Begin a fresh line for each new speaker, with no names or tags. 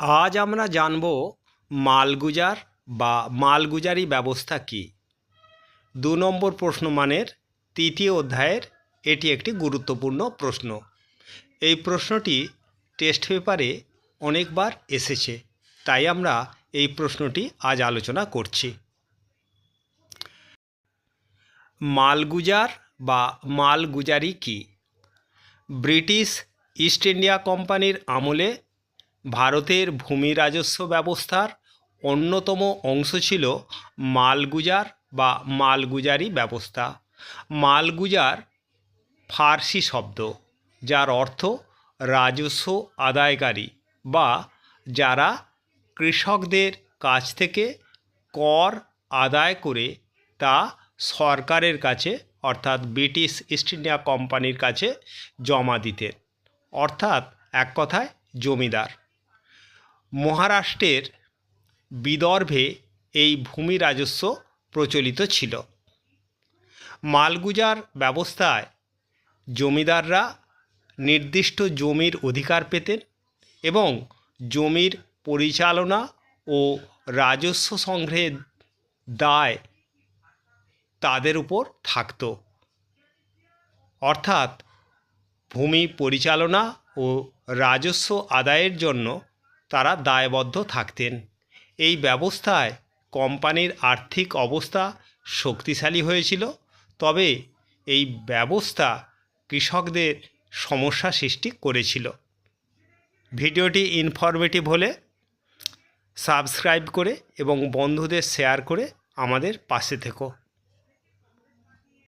আজ আমরা জানব মালগুজার বা মালগুজারি ব্যবস্থা কী। দু নম্বর প্রশ্নমানের তৃতীয় অধ্যায়ের এটি একটি গুরুত্বপূর্ণ প্রশ্ন। এই প্রশ্নটি টেস্ট পেপারে অনেকবার এসেছে, তাই আমরা এই প্রশ্নটি আজ আলোচনা করছি। মালগুজার বা মালগুজারি কী? ব্রিটিশ ইস্ট ইন্ডিয়া কোম্পানির আমলে ভারতের ভূমি রাজস্ব ব্যবস্থার অন্যতম অংশ ছিল মালগুজার বা মালগুজারি ব্যবস্থা। মালগুজার ফার্সি শব্দ, যার অর্থ রাজস্ব আদায়কারী বা যারা কৃষকদের কাছ থেকে কর আদায় করে তা সরকারের কাছে, অর্থাৎ ব্রিটিশ ইস্ট ইন্ডিয়া কোম্পানির কাছে জমা দিতেন। অর্থাৎ এক কথায় জমিদার। মহারাষ্ট্রের বিদর্ভে এই ভূমি রাজস্ব প্রচলিত ছিল। মালগুজার ব্যবস্থায় জমিদাররা নির্দিষ্ট জমির অধিকার পেতেন এবং জমির পরিচালনা ও রাজস্ব সংগ্রহের দায় তাদের উপর থাকত। অর্থাৎ ভূমি পরিচালনা ও রাজস্ব আদায়ের জন্য তারা দায়বদ্ধ থাকতেন। এই ব্যবস্থায় কোম্পানির আর্থিক অবস্থা শক্তিশালী হয়েছিল, তবে এই ব্যবস্থা কৃষকদের সমস্যা সৃষ্টি করেছিল। ভিডিওটি ইনফরমেটিভ হলে সাবস্ক্রাইব করে এবং বন্ধুদের শেয়ার করে আমাদের পাশে থেকো।